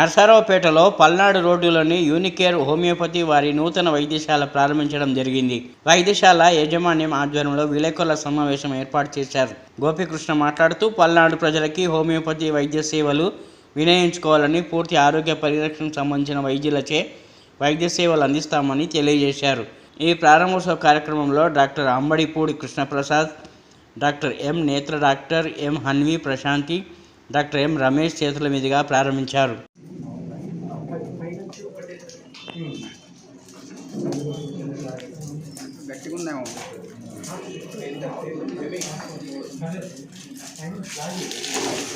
నర్సారావుపేటలో పల్నాడు రోడ్డులోని యూనికేర్ హోమియోపతి వారి నూతన వైద్యశాల ప్రారంభించడం జరిగింది. వైద్యశాల యాజమాన్యం ఆధ్వర్యంలో విలేకరుల సమావేశం ఏర్పాటు చేశారు. గోపికృష్ణ మాట్లాడుతూ పల్నాడు ప్రజలకి హోమియోపతి వైద్య సేవలు వినియోగించుకోవాలని పూర్తి ఆరోగ్య పరిరక్షణకు సంబంధించిన వైద్యులచే వైద్య సేవలు అందిస్తామని తెలియజేశారు. ఈ ప్రారంభోత్సవ కార్యక్రమంలో doctor Ambadipudi Krishnaprasad doctor M Netra doctor M Hanvi Prashanti doctor M Ramesh చేతుల మీదుగా ప్రారంభించారు. గట్టిగా ఉందేమో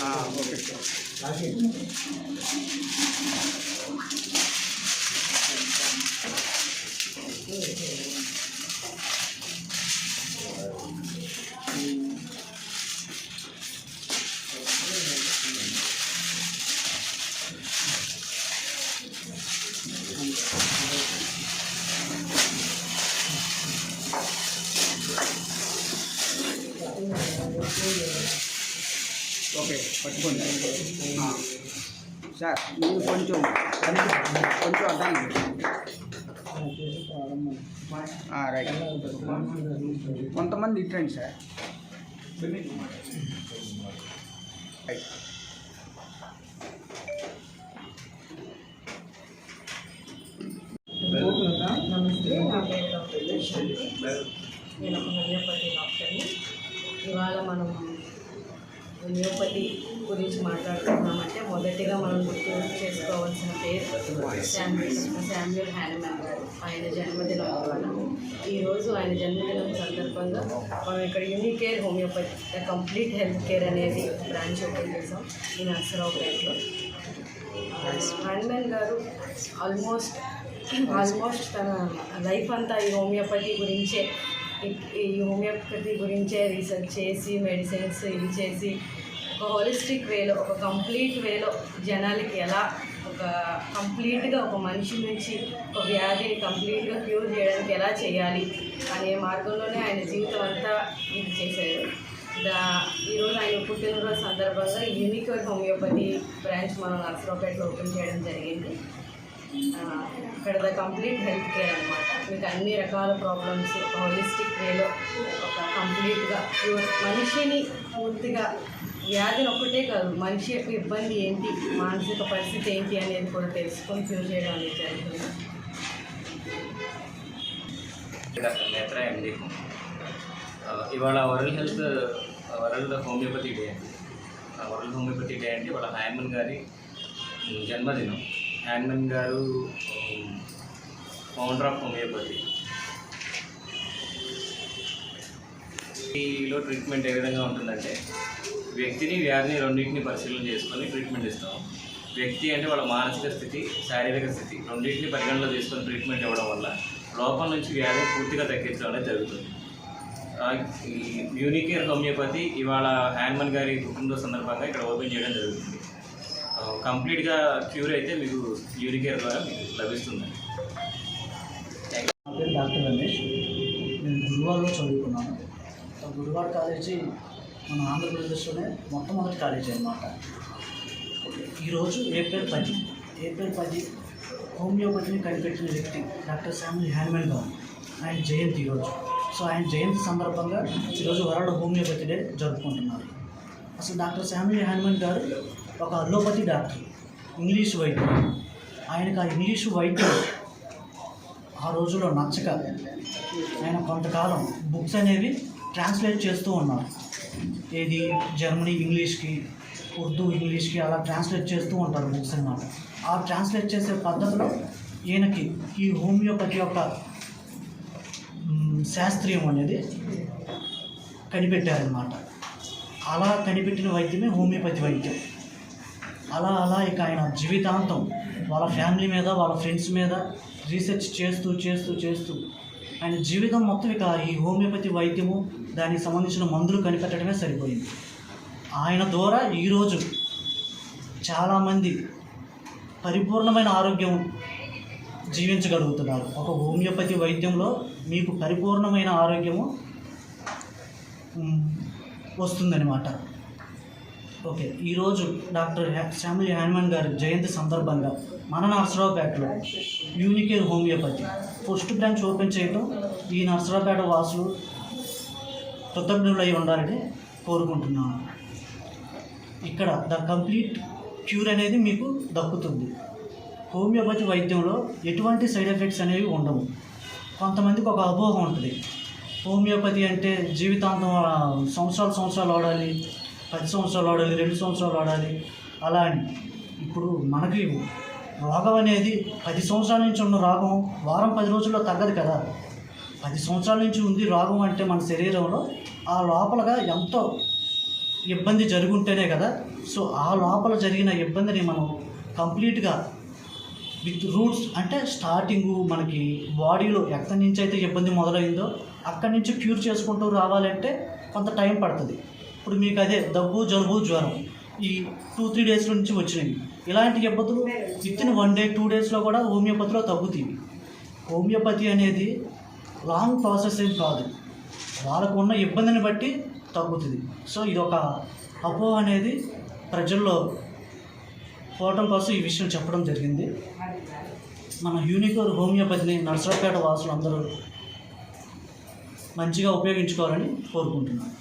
ఆ, ఓకే ఓకే పట్టుకోండి. సార్ మీరు కొంచెం కొంచెం అర్థం రైట్. కొంతమంది ఇట్రండి సార్. రైట్. నమస్తే నా పేరు డాక్టర్ ప్రశాంతి నేను ఒక హోమియోపతి డాక్టర్ని. ఇవాళ మనం హోమియోపతి గురించి మాట్లాడుతున్నామంటే మొదటిగా మనం గుర్తు చేసుకోవాల్సిన పేరు శామ్యుల్. శామ్యుల్ హ్యానమెన్ గారు ఆయన జన్మదినం ఇవాళ ఈరోజు ఆయన జన్మదినం సందర్భంగా మనం ఇక్కడ Unicare homeopathy complete health care అనేది బ్రాంచ్ ఓపెన్ చేసాం ఈ నర్సరావుపేటలో. హ్యాండ్మెన్ గారు ఆల్మోస్ట్ ఆల్మోస్ట్ తన లైఫ్ అంతా ఈ హోమియోపతి గురించే ఈ- హోమియోపతి గురించే రీసెర్చ్ చేసి మెడిసిన్స్ ఇది చేసి ఒక హోలిస్టిక్ వేలో ఒక కంప్లీట్ వేలో జనాలకి ఎలా ఒక కంప్లీట్గా ఒక మనిషి నుంచి ఒక వ్యాధిని కంప్లీట్గా క్యూర్ చేయడానికి ఎలా చేయాలి అనే మార్గంలోనే ఆయన జీవితం అంతా ఇది చేశారు. దా ఈరోజు ఆయన పుట్టినరోజు సందర్భంగా యూనిక్ హోమియోపతి బ్రాంచ్ మనం నర్సరావుపేటలో ఓపెన్ చేయడం జరిగింది. ఇక్కడ ద కంప్లీట్ హెల్త్ కేర్ అనమాట మీకు అన్ని రకాల ప్రాబ్లమ్స్ హోలిస్టిక్ వేలో ఒక కంప్లీట్గా మనిషిని పూర్తిగా వ్యాధిని ఒక్కటే కాదు మనిషి యొక్క ఇబ్బంది ఏంటి మానసిక పరిస్థితి ఏంటి అనేది కూడా తెలుసుకొని క్యూర్ చేయడం అనేది జరుగుతుంది. డాక్టర్ నేత్ర ఎండి ఇవాళ world health world homeopathy day అండి. వరల్డ్ హోమియోపతి డే అంటే వాళ్ళ హాయమన్ గారి జన్మదినం. హ్యాన్మన్ గారు ఫౌండర్ ఆఫ్ హోమియోపతి. ఈలో ట్రీట్మెంట్ ఏ విధంగా ఉంటుందంటే వ్యక్తిని వ్యాధిని రెండింటిని పరిశీలన చేసుకొని ట్రీట్మెంట్ ఇస్తాం. వ్యక్తి అంటే వాళ్ళ మానసిక స్థితి శారీరక స్థితి రెండింటిని పరిగణలో తీసుకొని ట్రీట్మెంట్ ఇవ్వడం వల్ల లోపల నుంచి వ్యాధిని పూర్తిగా తగ్గించడం అనేది జరుగుతుంది. యూనికేర్ హోమియోపతి ఇవాళ హ్యాన్మన్ గారి కుటుంబ సందర్భంగా ఇక్కడ ఓపెన్ చేయడం జరుగుతుంది. కంప్లీట్గా క్యూర్ అయితే మీకు యూరికేర్ ద్వారా మీకు లభిస్తుంది. డాక్టర్ రమేష్. నేను గురువారలో చదువుకున్నాను. ఆ గురువార్ కాలేజీ మన ఆంధ్రప్రదేశ్లోనే మొట్టమొదటి కాలేజీ అనమాట ఈరోజు ఏప్రిల్ పది. ఏప్రిల్ పది హోమియోపతిని కనిపెట్టిన వ్యక్తి డాక్టర్ శామ్యూల్ హ్యాన్మెన్ గారు. ఆయన జయంతి ఈరోజు సో ఆయన జయంతి సందర్భంగా ఈరోజు వరల్డ్ హోమియోపతి డే జరుపుకుంటున్నారు. అసలు డాక్టర్ శామ్యూల్ హ్యాన్మెన్ గారు ఒక అలోపతి డాక్టర్ ఇంగ్లీష్ వైద్యుడు. ఆయనకు ఆ ఇంగ్లీషు వైద్యం ఆ రోజుల్లో నచ్చక ఆయన కొంతకాలం బుక్స్ అనేవి ట్రాన్స్లేట్ చేస్తూ ఉన్నారు. ఏది? జర్మనీ ఇంగ్లీష్కి ఉర్దూ ఇంగ్లీష్కి అలా ట్రాన్స్లేట్ చేస్తూ ఉంటారు బుక్స్ అన్నమాట. ఆ ట్రాన్స్లేట్ చేసే పద్ధతిలో ఈయనకి ఈ హోమియోపతి యొక్క శాస్త్రీయం అనేది కనిపెట్టారనమాట అలా కనిపెట్టిన వైద్యమే హోమియోపతి వైద్యం. అలా అలా ఇక ఆయన జీవితాంతం వాళ్ళ ఫ్యామిలీ మీద వాళ్ళ ఫ్రెండ్స్ మీద రీసెర్చ్ చేస్తూ చేస్తూ చేస్తూ ఆయన జీవితం మొత్తం ఇక ఈ హోమియోపతి వైద్యము దానికి సంబంధించిన మందులు కనిపెట్టడమే సరిపోయింది. ఆయన ద్వారా ఈరోజు చాలామంది పరిపూర్ణమైన ఆరోగ్యం జీవించగలుగుతున్నారు. ఒక హోమియోపతి వైద్యంలో మీకు పరిపూర్ణమైన ఆరోగ్యము వస్తుందన్నమాట. ఓకే ఈరోజు డాక్టర్ హ్యా- హ్యాన్మన్ గారి జయంతి సందర్భంగా మన నర్సరావుపేటలో Unicare homeopathy first branch open చేయటం ఈ నర్సరావుపేట వాసులు కృతజ్ఞులై ఉండాలని కోరుకుంటున్నాను. ఇక్కడ ద కంప్లీట్ క్యూర్ అనేది మీకు దక్కుతుంది. హోమియోపతి వైద్యంలో ఎటువంటి సైడ్ ఎఫెక్ట్స్ అనేవి ఉండవు. కొంతమందికి ఒక అపోహ ఉంటుంది. హోమియోపతి అంటే జీవితాంతం సంవత్సరాలు సంవత్సరాలు వాడాలి పది సంవత్సరాలు వాడాలి రెండు సంవత్సరాలు వాడాలి అలా అని. ఇప్పుడు మనకి రోగం అనేది పది సంవత్సరాల నుంచి ఉన్న రోగం వారం పది రోజుల్లో తగ్గదు కదా. పది సంవత్సరాల నుంచి ఉంది రోగం అంటే మన శరీరంలో ఆ లోపలగా ఎంతో ఇబ్బంది జరుగుంటేనే కదా. సో ఆ లోపల జరిగిన ఇబ్బందిని మనం కంప్లీట్గా విత్ రూట్స్ అంటే స్టార్టింగ్ మనకి బాడీలో ఎక్కడి నుంచి అయితే ఇబ్బంది మొదలైందో అక్కడి నుంచి క్యూర్ చేసుకుంటూ రావాలంటే కొంత టైం పడుతుంది. ఇప్పుడు మీకు అదే దగ్గు జలుబు జ్వరం ఈ టూ త్రీ డేస్ నుంచి వచ్చినవి ఇలాంటి ఇబ్బందులు within one day two డేస్లో కూడా హోమియోపతిలో తగ్గుతాయి. హోమియోపతి అనేది లాంగ్ ప్రాసెస్ ఏం కాదు. వాళ్ళకు ఉన్న ఇబ్బందిని బట్టి తగ్గుతుంది. సో ఇది ఒక అపోహ అనేది ప్రజల్లో పోవటం కోసం ఈ విషయం చెప్పడం జరిగింది. మన యూనికోర్ హోమియోపతిని నర్సరావుపేట వాసులు అందరూ మంచిగా ఉపయోగించుకోవాలని కోరుకుంటున్నాను.